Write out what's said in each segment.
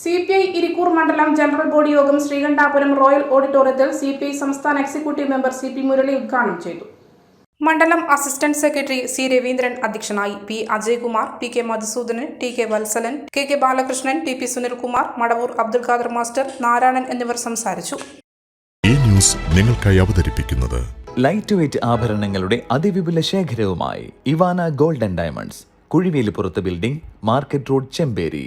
C P I Irikkur മണ്ഡലം general body യോഗം Sreekandapuram royal ഓഡിറ്റോറിയത്തിൽ സി പി ഐ സംസ്ഥാന executive member C P Murali ഉദ്ഘാടനം ചെയ്തു. മണ്ഡലം അസിസ്റ്റന്റ് സെക്രട്ടറി സി രവീന്ദ്രൻ അധ്യക്ഷനായി P Ajaykumar P K Madhusoodanan T K Valsalan K K Balakrishnan T P Sunilkumar Madavoor Abdul Khader master Narayanan എന്നിവർ സംസാരിച്ചു. ഈ news നിങ്ങൾക്കായി അവതരിപ്പിക്കുന്നത് ലൈറ്റ് വെയ്റ്റ് ആഭരണങ്ങളുടെ അതിവിപുല ശേഖരവുമായി Ivana golden diamonds Kuzhivelippurath building market road Chemperi.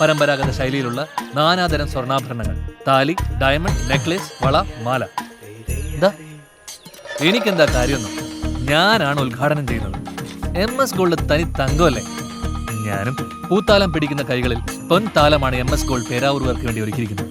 പരമ്പരാഗത ശൈലിയിലുള്ള നാനാതരം സ്വർണാഭരണങ്ങൾ. താലി ഡയമണ്ട് നെക്ലേസ് വള മാല. എന്താ എനിക്കെന്താ കാര്യമൊന്നും? ഞാനാണ് ഉദ്ഘാടനം ചെയ്യുന്നത്. എം എസ് ഗോൾഡ് തനി തങ്കമല്ലേ? ഞാനും പൂത്താലം പിടിക്കുന്ന കൈകളിൽ പൊൻതാലമാണ് എം എസ് ഗോൾഡ് പേരാവൂർവർക്ക് വേണ്ടി ഒരുക്കിയിരിക്കുന്നത്.